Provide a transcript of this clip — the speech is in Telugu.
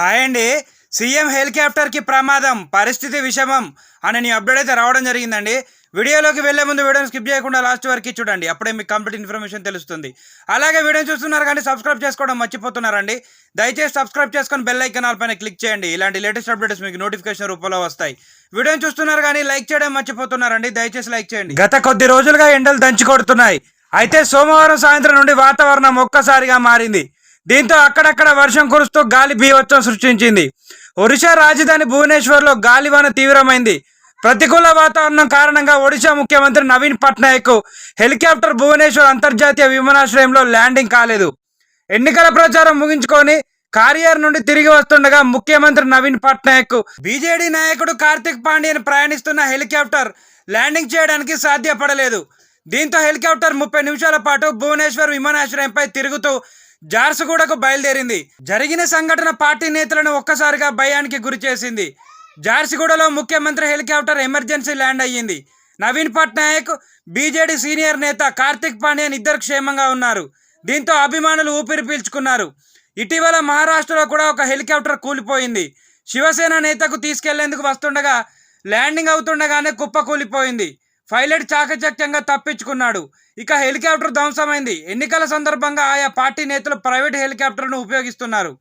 హాయ్ అండి. సీఎం హెలికాప్టర్కి ప్రమాదం పరిస్థితి విషమం అని నీ అప్డేట్ అయితే రావడం జరిగిందండి. వీడియోలోకి వెళ్ళే ముందు వీడియోని స్కిప్ చేయకుండా లాస్ట్ వరకు చూడండి. అప్పుడే మీకు కంప్లీట్ ఇన్ఫర్మేషన్ తెలుస్తుంది. అలాగే వీడియో చూస్తున్నారు కానీ సబ్స్క్రైబ్ చేసుకోవడం మర్చిపోతున్నారండి. దయచేసి సబ్స్క్రైబ్ చేసుకొని బెల్ ఐకాన్ పైన క్లిక్ చేయండి. ఇలాంటి లేటెస్ట్ అప్డేట్స్ మీకు నోటిఫికేషన్ రూపంలో వస్తాయి. వీడియోని చూస్తున్నారు కానీ లైక్ చేయడం మర్చిపోతున్నారండి. దయచేసి లైక్ చేయండి. గత కొద్ది రోజులుగా ఎండలు దంచి కొడుతున్నాయి అయితే సోమవారం సాయంత్రం నుండి వాతావరణం ఒక్కసారిగా మారింది. దీంతో అక్కడక్కడ వర్షం కురుస్తూ గాలి బీభత్సం సృష్టించింది. ఒడిశా రాజధాని భువనేశ్వర్లో గాలివాన తీవ్రమైంది. ప్రతికూల వాతావరణం కారణంగా ఒడిశా ముఖ్యమంత్రి నవీన్ పట్నాయక్ హెలికాప్టర్ భువనేశ్వర్ అంతర్జాతీయ విమానాశ్రయంలో ల్యాండింగ్ కాలేదు. ఎన్నికల ప్రచారం ముగించుకొని కారియర్ నుండి తిరిగి వస్తుండగా ముఖ్యమంత్రి నవీన్ పట్నాయక్ బీజేడీ నాయకుడు కార్తిక్ పాండ్యన్ ప్రయాణిస్తున్న హెలికాప్టర్ ల్యాండింగ్ చేయడానికి సాధ్యపడలేదు. దీంతో హెలికాప్టర్ ముప్పై నిమిషాల పాటు భువనేశ్వర్ విమానాశ్రయంపై తిరుగుతూ జార్సుగూడకు బయలుదేరింది. జరిగిన సంఘటన పార్టీ నేతలను ఒక్కసారిగా భయానికి గురి చేసింది. జార్సిగూడలో ముఖ్యమంత్రి హెలికాప్టర్ ఎమర్జెన్సీ ల్యాండ్ అయ్యింది. నవీన్ పట్నాయక్ బీజేడీ సీనియర్ నేత కార్తిక్ పాండ్యన్ ఇద్దరు క్షేమంగా ఉన్నారు. దీంతో అభిమానులు ఊపిరి పీల్చుకున్నారు. ఇటీవల మహారాష్ట్రలో కూడా ఒక హెలికాప్టర్ కూలిపోయింది. శివసేన నేతకు తీసుకెళ్ళేందుకు వస్తుండగా ల్యాండింగ్ అవుతుండగానే కుప్ప కూలిపోయింది. పైలట్ చాకచక్యంగా తప్పించుకున్నాడు. ఇక హెలికాప్టర్ ధ్వంసమైంది. ఎన్నికల సందర్భంగా ఆయా పార్టీ నేతలు ప్రైవేట్ హెలికాప్టర్ను ఉపయోగిస్తున్నారు.